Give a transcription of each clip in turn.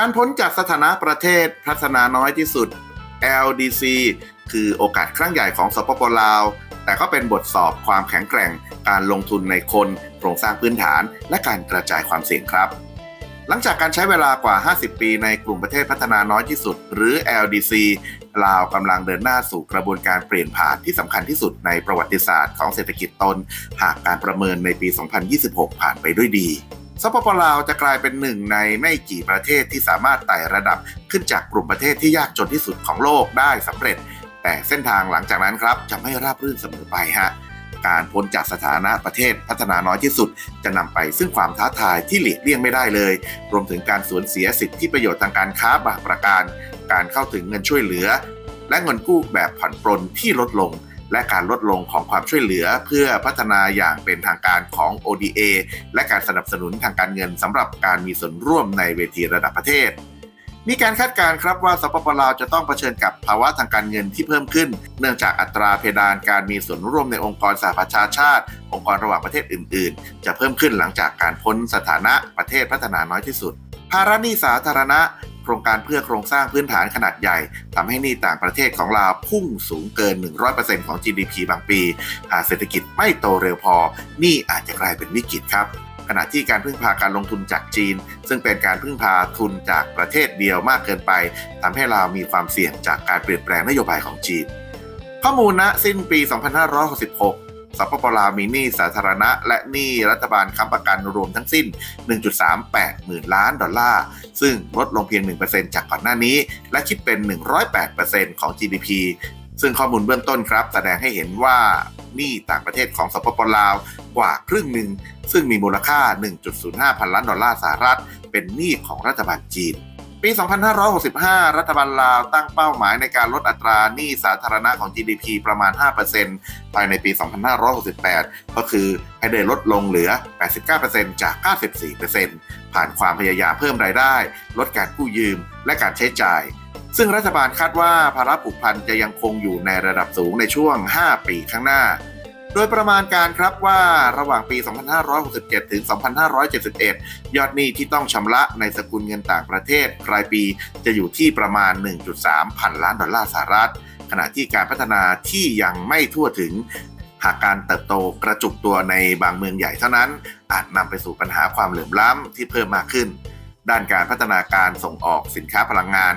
การพ้นจากสถานะประเทศพัฒนาน้อยที่สุด LDC คือโอกาสครั้งใหญ่ของสปปลาว แต่ก็เป็นบทสอบความแข็งแกร่ง การลงทุนในคน โครงสร้างพื้นฐาน และการกระจายความเสี่ยงครับ หลังจากการใช้เวลากว่า 50 ปีในกลุ่มประเทศพัฒนาน้อยที่สุด หรือ LDC ลาวกำลังเดินหน้าสู่กระบวนการเปลี่ยนผ่านที่สำคัญที่สุดในประวัติศาสตร์ของเศรษฐกิจตน หากการประเมินในปี 2026 ผ่านไปด้วยดี สปปลาวจะกลายเป็นหนึ่งในไม่กี่ประเทศที่สามารถไต่ระดับขึ้นจากกลุ่มประเทศที่ยากจนที่สุดของโลกได้สำเร็จ แต่เส้นทางหลังจากนั้นครับจะไม่ราบรื่นเสมอไปฮะการพ้นจากสถานะประเทศพัฒนาน้อยที่สุด จะนำไปซึ่งความท้าทายที่หลีกเลี่ยงไม่ได้เลย รวมถึงการสูญเสียสิทธิประโยชน์ทางการค้าบางประการ การเข้าถึงเงินช่วยเหลือ และเงินกู้แบบผ่อนปลนที่ลดลง และการลดลงของความช่วยเหลือเพื่อพัฒนาอย่างเป็นทางการของ ODA และการสนับสนุนทางการเงินสำหรับการมีส่วนร่วมในเวทีระดับประเทศมีการคาดการณ์ครับว่าสปปลาวจะต้องเผชิญกับภาวะทางการเงินที่เพิ่มขึ้น เนื่องจากอัตราเพดานการมีส่วนร่วมในองค์กรสหประชาชาติ องค์กรระหว่างประเทศอื่น ๆ จะเพิ่มขึ้นหลังจากการพ้นสถานะประเทศพัฒนาน้อยที่สุด ภาระหนี้สาธารณะ โครงการเพื่อโครงสร้างพื้นฐานขนาดใหญ่ทำให้หนี้ต่างประเทศของลาวพุ่งสูงเกิน 100%ของ GDP บางปี หากเศรษฐกิจไม่โตเร็วพอหนี้อาจจะกลายเป็นวิกฤตครับขณะที่การพึ่งพาการลงทุนจากจีน ซึ่งเป็นการพึ่งพาทุนจากประเทศเดียวมากเกินไปทำให้ลาวมีความเสี่ยงจากการเปลี่ยนแปลงนโยบายของจีน ข้อมูลณสิ้นปี 2566 สปปลาวมีหนี้สาธารณะ และหนี้รัฐบาลค้ำประกันรวมทั้งสิ้น 1.38 หมื่นล้านดอลลาร์ ซึ่งลดลงเพียง 1%จากก่อนหน้านี้ และคิดเป็น 108%ของ GDP ซึ่งข้อมูลเบื้องต้นครับ แสดงให้เห็นว่าหนี้ต่างประเทศของสปปลาวกว่าครึ่งหนึ่ง ซึ่งมีมูลค่า 1.05 พันล้านดอลลาร์สหรัฐ เป็นหนี้ของรัฐบาลจีน ปี 2565 รัฐบาลลาวตั้งเป้าหมายในการลดอัตราหนี้สาธารณะของ GDP ประมาณ 5%ภายในปี 2568 ก็คือให้ได้ลดลงเหลือ 89%จาก 94%ผ่านความพยายามเพิ่มรายได้ ลดการกู้ยืม และการใช้จ่าย ซึ่งรัฐบาลคาดว่าภาระผูกพันจะยังคงอยู่ในระดับสูงในช่วง 5 ปีข้างหน้า ดยประมาณการครับว่าระหว่างปี 2567 ถึง 2571 ยอดหนี้ที่ต้องชำระในสกุลเงินต่างประเทศรายปีจะอยู่ที่ประมาณ 1.3 พันล้านดอลลาร์สหรัฐ ขณะที่การพัฒนาที่ยังไม่ทั่วถึง หากการเติบโตกระจุกตัวในบางเมืองใหญ่เท่านั้น อาจนำไปสู่ปัญหาความเหลื่อมล้ำที่เพิ่มมากขึ้น ด้านการพัฒนาการส่งออกสินค้าพลังงาน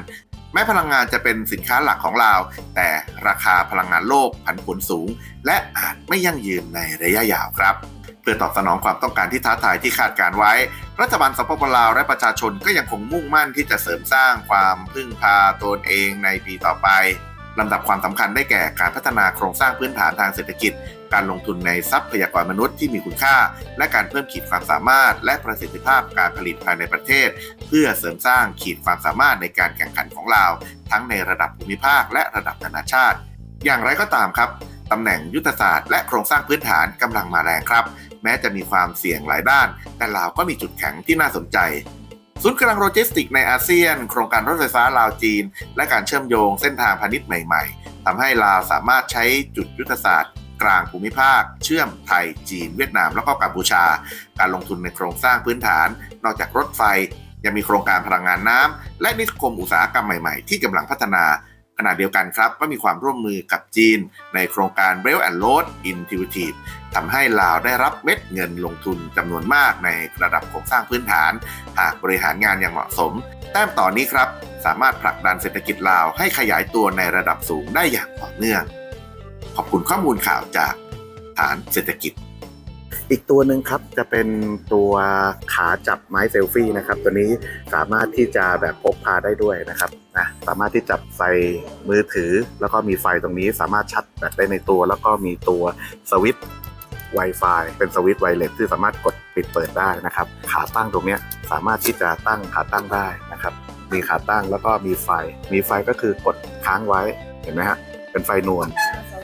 แม้พลังงานจะเป็นสินค้าหลักของเรา แต่ราคาพลังงานโลกผันผวนสูง และอาจไม่ยั่งยืนในระยะยาวครับ เพื่อตอบสนองความต้องการที่ท้าทายที่คาดการไว้ รัฐบาลสปปลาวและประชาชนก็ยังคงมุ่งมั่นที่จะเสริมสร้างความพึ่งพาตนเองในปีต่อไป ลำดับความสำคัญได้แก่การพัฒนาโครงสร้างพื้นฐานทางเศรษฐกิจ การลงทุนในทรัพยากรมนุษย์ที่มีคุณค่า และการเพิ่มขีดความสามารถ และประสิทธิภาพการผลิตภายในประเทศ เพื่อเสริมสร้างขีดความสามารถในการแข่งขันของเราทั้งในระดับภูมิภาคและระดับนานาชาติ อย่างไรก็ตามครับตำแหน่งยุทธศาสตร์และโครงสร้างพื้นฐานกำลังมาแรงครับ แม้จะมีความเสี่ยงหลายด้าน แต่ลาวก็มีจุดแข็งที่น่าสนใจ ศูนย์กลางโลจิสติกในอาเซียน โครงการรถไฟฟ้าลาวจีน และการเชื่อมโยงเส้นทางพาณิชย์ใหม่ๆทำให้ลาวสามารถใช้จุดยุทธศาสตร์กลางภูมิภาค เชื่อมไทย จีน เวียดนาม แล้วก็กัมพูชา การลงทุนในโครงสร้างพื้นฐาน นอกจากรถไฟ ยังมีโครงการพลังงานน้ำและนิคมอุตสาหกรรมใหม่ๆ ที่กำลังพัฒนา ขณะเดียวกันครับก็มีความร่วมมือกับจีน ในโครงการ Belt and Road Initiative ทำให้ลาวได้รับเม็ดเงินลงทุนจำนวนมากในระดับโครงสร้างพื้นฐาน หากบริหารงานอย่างเหมาะสม แต้มต่อนนี้ครับ สามารถผลักดันเศรษฐกิจลาวให้ขยายตัวในระดับสูงได้อย่างต่อเนื่อง ขอบคุณข้อมูลข่าวจากฐานเศรษฐกิจ อีกตัวหนึ่งครับจะเป็นตัวขาจับไม้เซลฟี่นะครับ ตัวนี้สามารถที่จะแบบพกพาได้ด้วยนะครับนะสามารถที่จับไฟมือถือ แล้วก็มีไฟตรงนี้สามารถชัดแบตได้ในตัว แล้วก็มีตัวสวิตช์ Wi-Fi เป็นสวิตช์ไวเลสที่สามารถกดปิดเปิดได้นะครับ ขาตั้งตรงนี้สามารถที่จะตั้งขาตั้งได้นะครับ มีขาตั้งแล้วก็มีไฟ มีไฟก็คือกดค้างไว้เห็นไหมฮะเป็นไฟนวล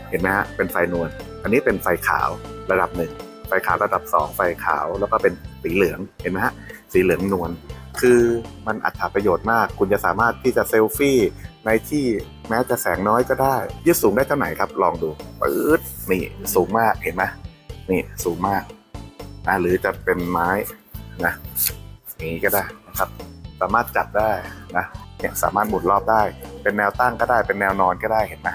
เห็นไหมฮะเป็นไฟนวลอันนี้เป็นไฟขาวระดับหนึ่ง ไฟขาวระดับสองไฟขาวแล้วก็เป็นสีเหลืองเห็นไหมฮะสีเหลืองนวลคือมันอัตราประโยชน์มาก คุณจะสามารถที่จะเซลฟี่ในที่แม้จะแสงน้อยก็ได้ ยืดสูงได้เท่าไหร่ครับ ลองดูปื๊ดนี่สูงมากเห็นไหมนี่สูงมากนะหรือจะเป็นไม้นะอย่างนี้ก็ได้นะครับ สามารถจัดได้นะเนี่ยสามารถหมุนรอบได้ เป็นแนวตั้งก็ได้เป็นแนวนอนก็ได้เห็นไหม